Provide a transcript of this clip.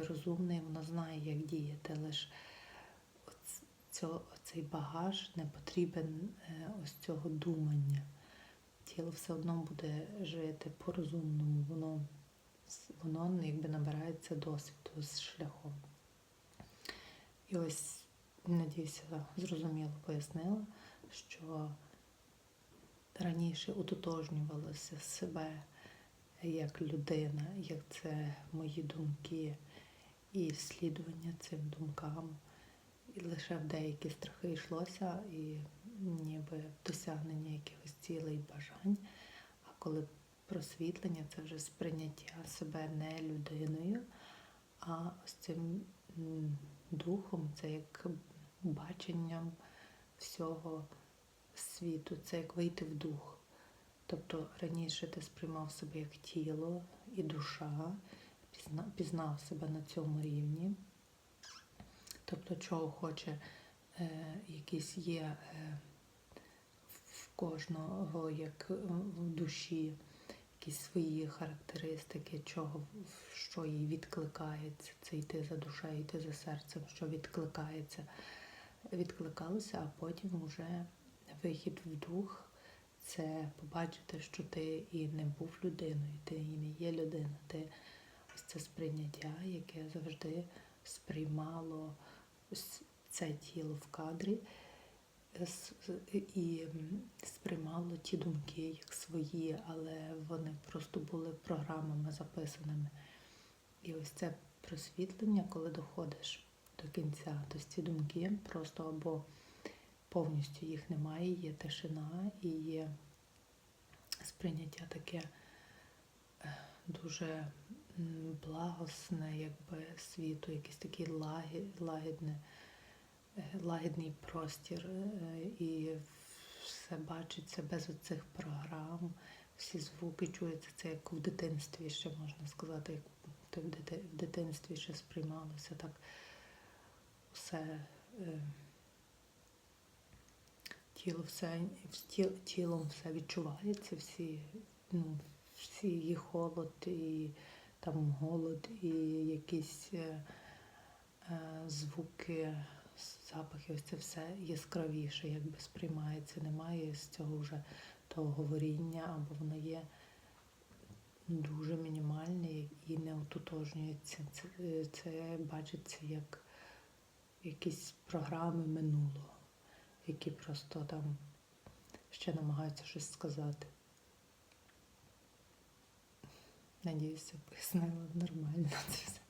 розумний, воно знає, як діяти. Лише цей багаж не потрібен е, ось цього думання. Тіло все одно буде жити по-розумному, воно, воно якби набирається досвіду з шляхом. І ось, надіюся, зрозуміло пояснила, що раніше утотожнювалося себе як людина, як це мої думки і слідування цим думкам. І лише в деякі страхи йшлося, і ніби досягнення якихось цілей бажань. А коли просвітлення це вже сприйняття себе не людиною, а ось цим духом, це як баченням всього світу, це як вийти в дух. Тобто раніше ти сприймав себе як тіло і душа, пізнав себе на цьому рівні. Тобто, чого хоче, е, якісь є е, в кожного, як е, в душі, якісь свої характеристики, чого, що їй відкликається, це йти за душею, йти за серцем, що відкликається, відкликалося, а потім вже вихід в дух це побачити, що ти і не був людиною, ти і не є людина, ти ось це сприйняття, яке завжди сприймало це тіло в кадрі і сприймало ті думки як свої, але вони просто були програмами записаними. І ось це просвітлення, коли доходиш до кінця, то ці думки просто або повністю їх немає, є тишина і є сприйняття таке е, дуже благосне, якби світу, якийсь такий лагі- лагідне, е, лагідний простір, е, і все бачиться без оцих програм, всі звуки чуються. Це як в дитинстві ще можна сказати, як в дитинстві ще сприймалося так все. е, Тіло все тіл- тілом все відчувається, всі, ну, всі і холод, і там голод, і якісь е, е, звуки, запахи, ось це все яскравіше, якби сприймається. Немає з цього вже того говоріння, або воно є дуже мінімальне і не ототожнюється. Це, е, це бачиться як якісь програми минулого які просто там ще намагаються щось сказати. Надіюся, пояснила нормально це все.